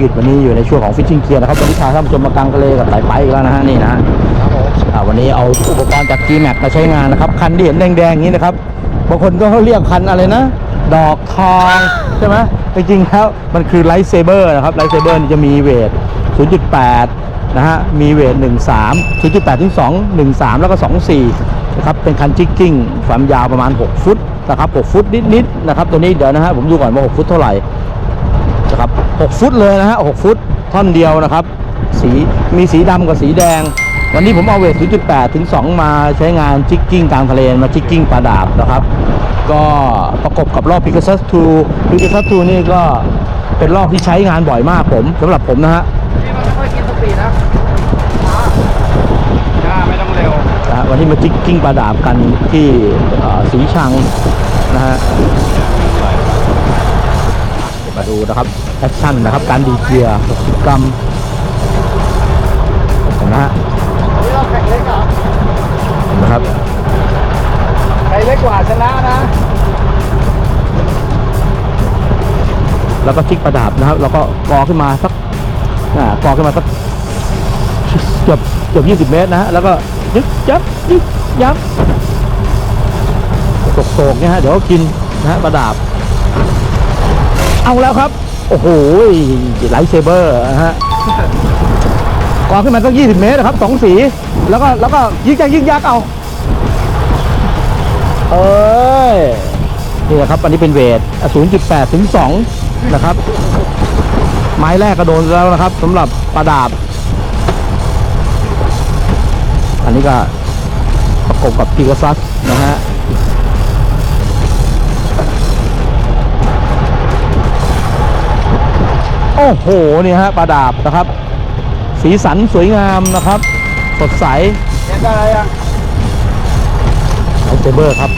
กิจวันนี้อยู่ในช่วงของฟิชชิงเกียร์นะครับวันนี้พาท่านผู้ชมมากลางทะเลกับสายไปอีกแล้วนะฮะนี่นะครับผมวันนี้เอาอุปกรณ์จาก G-Max มาใช้งานนะครับ คันที่เห็นแดงๆอย่างนี้นะครับบางคนก็เขาเรียกคันอะไรนะ ดอกทองใช่ไหมจริงๆแล้วมันคือไลท์เซเบอร์นะครับไลท์เซเบอร์จะมีเวท 0.8 นะฮะมีเวท 13 0.8ถึง2 13 แล้วก็ 24 นะครับ เป็นคันจิกกิ้งความยาวประมาณ 6 ฟุตนะครับ 6 ฟุตนิดๆนะครับตัวนี้เดี๋ยวนะฮะผมดูก่อนว่า 6 ฟุตเท่าไหร่ นะครับ6ฟุตเลยนะฮะ6ฟุตท่อนเดียวนะครับ สีมีสีดำกับสีแดง วันนี้ผมเอาเวท 0.8 ถึง 2 มาใช้งานจิกกิ้งกลางทะเลมาจิกกิ้งปลาดาบนะครับ ก็ประกบกับรอบ Pegasus 2 Pegasus 2 นี่ก็เป็นรอบที่ใช้งานบ่อยมากผมสำหรับผมนะฮะนี่มันไม่ค่อยกินสปีดนะช้าช้าไม่ต้องเร็วนะฮะวันนี้มาจิกกิ้งปลาดาบกันที่เอ่อสีชังนะฮะเดี๋ยว มาดูนะครับแอคชั่นนะครับ การดีเกียร์60กรัมเห็นไหมฮะนี่เราแข่งเล็กเหรอเห็นไหมครับใครเล็กกว่าชนะนะ แล้วก็จิกประดับนะครับ แล้วก็กอขึ้นมาสักอ่ากอขึ้นมาสักเกือบเกือบ20เมตรนะฮะแล้วก็ยึกยับยึกยับโศกๆเนี่ยฮะเดี๋ยวก็กินนะฮะประดับ เอาแล้วครับ โอ้โหไลท์เซเบอร์นะฮะกอขึ้นมาสัก20 เมตรนะครับสองสี แล้วก็แล้วก็ยิกยักยิกยักเอา เอ้ยนี่แหละครับ อันนี้เป็นเวท 0.8 ถึง 2 นะครับ ไม้แรกก็โดนแล้วนะครับสำหรับปลาดาบ อันนี้ก็ประกบกับพีก a ซัสนะฮะ อ้โหนี่ฮะปลาดาบนะครับ สีสันสวยงามนะครับ สดใสเห็นอะไรอะไลท์เซเบอร์ครับ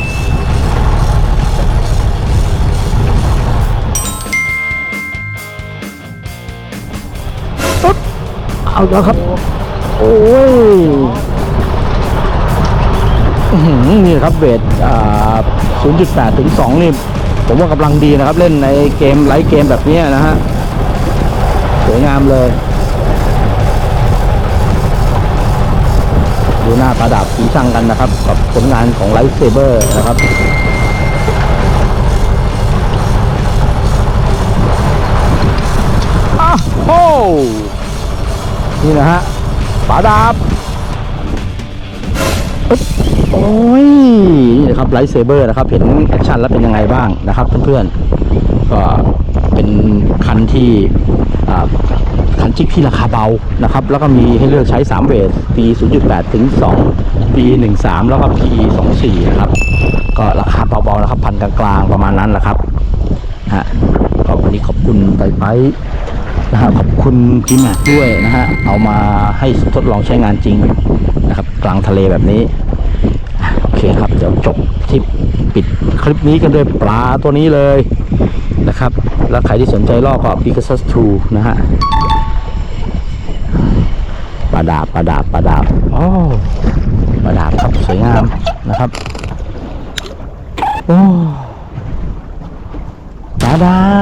ปึ๊บเอาแล้วครับ โอ้ยอื้อหือนี่ครับเบสอ่า0.8 ถึง 2 นี่ ผมว่ากำลังดีนะครับ เล่นในเกมไลท์เกมแบบนี้นะฮะ สวยงามเลย ดูหน้าประดับสีช่างกันนะครับ กับผลงานของไลท์เซเบอร์นะครับอ้าวโอ้นี่นะฮะปลาดาบปึ๊บโอ้ยนี่นะครับไลท์เซเบอร์นะครับ เห็นแอคชั่นแล้วเป็นยังไงบ้างนะครับเพื่อนๆก็ เป็นคันที่คันจิกที่ราคาเบานะครับ แล้วก็มีให้เลือกใช้ 3 เวท P 0.8 ถึง2 P 13 แล้วก็ P 24นะครับ ก็ราคาเบาๆนะครับ พันกลางๆประมาณนั้นแหละครับฮะก็วันนี้ขอบคุณไปไปนะฮะขอบคุณจีแม็กด้วยนะฮะเอามาให้ทดลองใช้งานจริงนะครับ กลางทะเลแบบนี้ โอเคครับ เดี๋ยวจบทริปปิด คลิปนี้กันด้วยปลาตัวนี้เลยนะครับ แล้วใครที่สนใจลอกก็ Pegasus 2 นะฮะปลาดาบปลาดาบปลาดาบโอ้ปลาดาบครับสวยงามนะครับโอ้ปลาดาบ